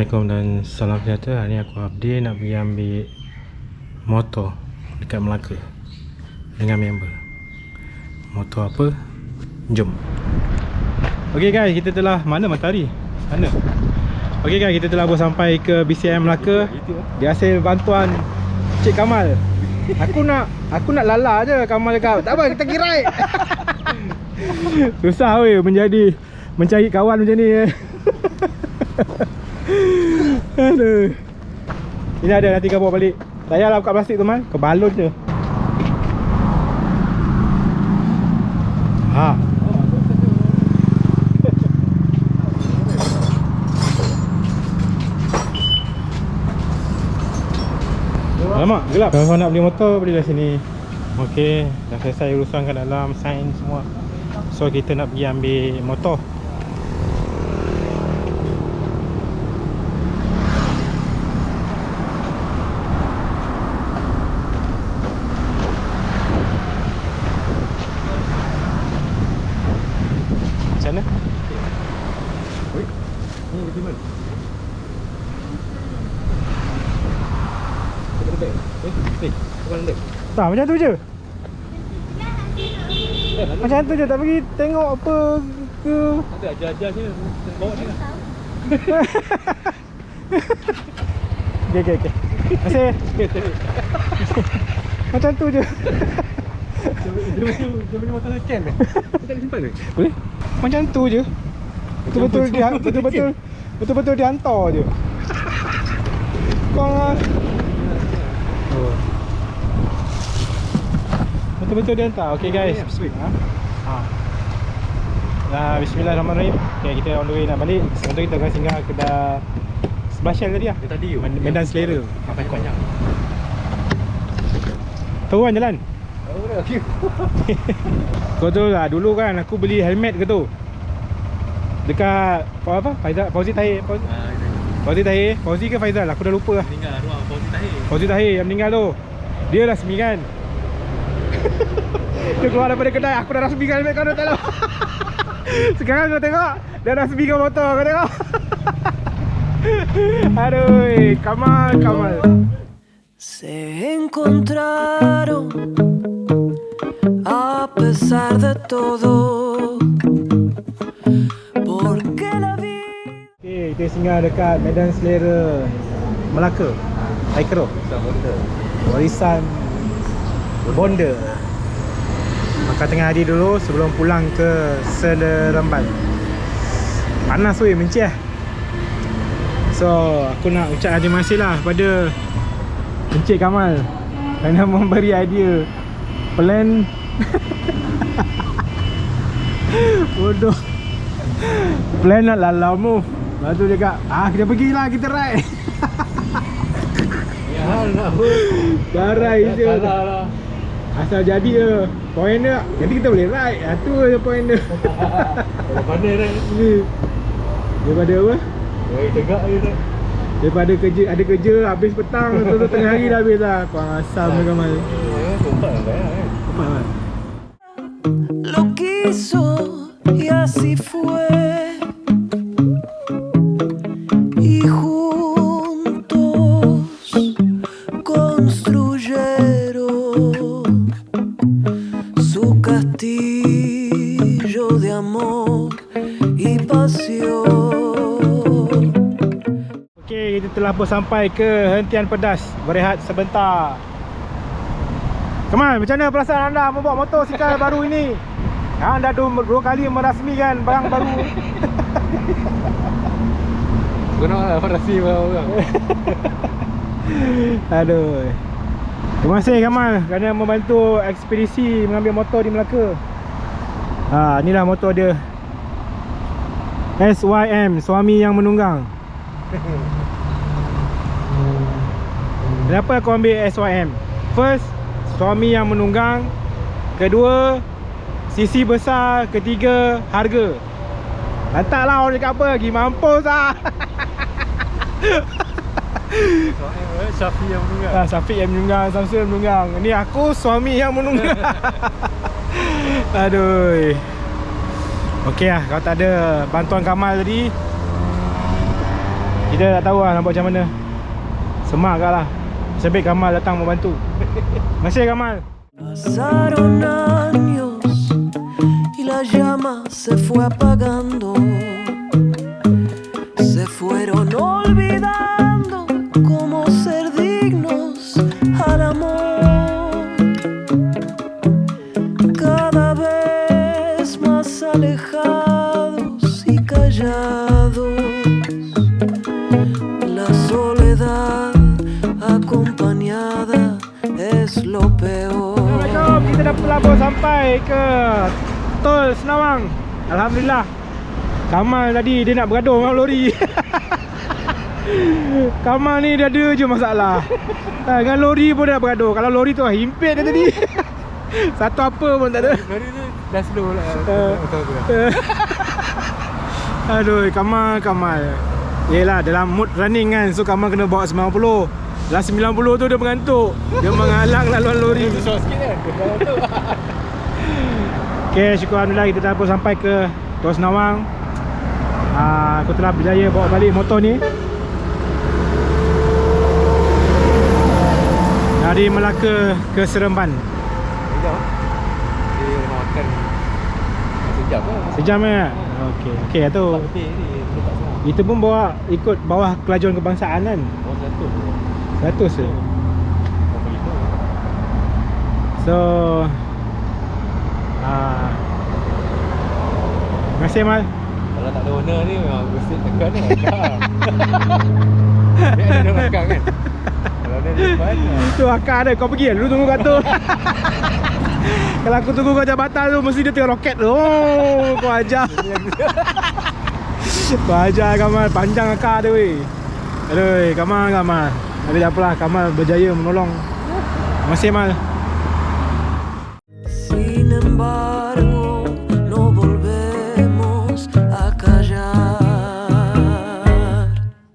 Assalamualaikum dan salam sejahtera. Hari ni aku update nak pergi ambil motor dekat Melaka dengan member. Motor apa? Jom. Ok guys, kita telah mana matahari? Sana Ok guys, kita telah sampai ke BCM Melaka. Di hasil bantuan Cik Kamal. Aku nak aku nak lala je Kamal cakap. Tak apa, kita ride Susah weh menjadi Mencari kawan macam ni eh. Aduh. Ini ada nanti kau bawa balik. Tak payahlah buka plastik tu man. Kau balon je. Ha. Alamak, gelap. Kalau nak beli motor, belilah sini. Okey, dah selesai urusan kat dalam, sign semua. So kita nak pergi ambil motor. Mana? Eh, eh, bukan. Tak, macam tu je. Macam tu je, tak pergi tengok apa ke. Ada ajar-ajar sini Bawa lah Okay, okay, okay. Kasih Macam tu je. Dia punya motor scam eh Dia tak boleh simpan ke? Boleh? Macam tu je. Betul-betul dia Betul-betul Betul-betul dia hantar je. Kau lah oh. Betul-betul dia hantar. Okay guys. Sweet. Ha? Ha. Nah, Bismillahirrahmanirrahim. Okay kita on the way nak balik. Sebentar kita akan singgah kedai Sebelah Shell tadi lah. Dia tadi Men- Medan Selera. Banyak-banyak Tahu kan jalan? Oh dah okay. Kau tahu lah dulu kan aku beli helmet ke tu Dekat apa apa? Faizal Fauzi Tahir. Fauzi, Fauzi Tahir Fauzi ke Faizal? Aku dah lupa lah. Meninggal ruang Fauzi Tahir. Fauzi Tahir yang meninggal tu. Dia rasmi kan? Dia keluar daripada kedai Aku dah rasmi kan helmet kau dah tak tahu Sekarang kau tengok Dia dah rasmi kan motor kau tengok. Aduh Kamal Kamal Se encontraron a pesar de todo. Kita singgah dekat Medan Selera Melaka. Aikro Warisan Bonda. Makan tengah hari dulu sebelum pulang ke Seleremban Panas weh mencih So aku nak ucap terima kasih lah pada Encik Kamal Kerana memberi idea Plan. Bodoh. Plan nak lalau move Lepas tu dia cakap Ah kita pergilah kita ride. Ya Darai je. Lah Asal jadi je. Point dia Nanti kita boleh ride. Ah, Tu je point dia. Kalau pandai Ni Daripada apa? Eh tegak je tak Daripada kerja Ada kerja Habis petang Tu tengah hari dah habis lah. Kau asam Kamal Ya Kompak lah Apa kan Lo quiso y así fue. Amor y pasión. Okey, kita telah pun sampai ke hentian pedas. Berehat sebentar. Kamal, macam mana perasaan anda membawa motor sikal baru ini? Anda dah dua, dua kali merasmikan barang baru. Kau nak lah Farasi orang. Aduh. Terima kasih Kamal kerana membantu ekspedisi mengambil motor di Melaka ha, Inilah motor dia. SYM, suami yang menunggang. Kenapa aku ambil SYM? First, suami yang menunggang. Kedua, sisi besar. Ketiga, harga. Lantaklah orang cakap apa lagi Mampus lah. Syafi yang menunggang. Ah, Syafiq yang menunggang, Samsul yang menunggang. Ni aku suami yang menunggang. Aduh. Okey lah, kalau tak ada bantuan Kamal tadi kita tak tahu lah nampak macam mana Semak kat lah Sebab Kamal datang membantu Terima kasih Kamal Pasaron años y la llama se fue apagando. Callados. La soledad acompañada es lo peor. Assalamualaikum Kita dah pelabur sampai ke Tol Senawang Alhamdulillah. Kamal tadi dia nak bergaduh dengan lori. Kamal ni dia ada je masalah. Ha, Dengan lori pun dia nak bergaduh. Kalau lori tu himpit dia tadi. Satu apa pun tak ada. Lori tu dah slow lah. Eh. Aduh Kamal Kamal. Yelah dalam mood running kan So Kamal kena bawa 90 Dalam 90 tu dia mengantuk. Dia menghalang laluan lori. Itu short sikit kan Okay, syukur Alhamdulillah kita dah pun sampai ke Tua Senawang. Uh, Aku telah berjaya bawa balik motor ni. Dari Melaka ke Seremban. Sekejap Dia nak makan Sejam lah Sejam eh? Okay, okay tu. Kita pun bawa ikut bawah kelajuan kebangsaan kan? Oh satu. 100 je So uh, Terima kasih Mal Kalau tak ada owner ni memang mesti tekan ni Akak Dia ada belakang kan? Kalau ada di depan ah. Tu akak ada kau pergi. Kan Dulu tunggu kat tu Kalau aku tunggu kat jabatan tu Mesti dia tengah roket tu. Oh kau ajar. Kau ajar Kamal. Panjang akak tu weh. Aduh Kamal Kamal. Tapi tak apalah Kamal berjaya menolong. Terima kasih Mal